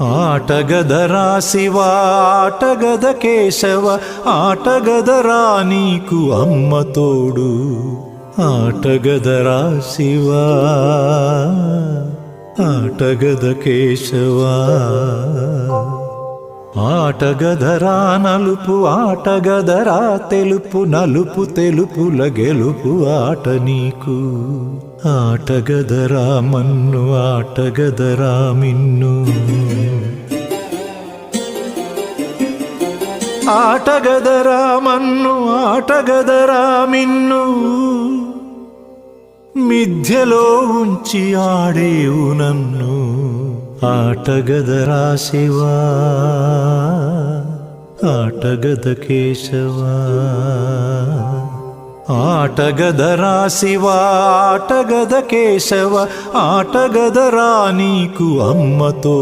ఆటగదరా శివ ఆటగద కేశవ ఆటగదరా నీకు అమ్మ తోడు. ఆటగదరా శివ ఆటగద కేశవా. ఆటగదరా నలుపు ఆటగదరా తెలుపు నలుపు తెలుపుల గెలుపు ఆట నీకు. ఆటగదరా మన్ను ఆటగదరా మిన్ను. ఆటగదరా మన్ను ఆటగదరా మిన్ను మిథ్యలో ఉంచి ఆడేవు నన్ను. ఆటగదరా శివా ఆటగద కేశవా ఆటగదరా శివా ఆటగద కేశవ ఆటగదరా నీకు అమ్మతో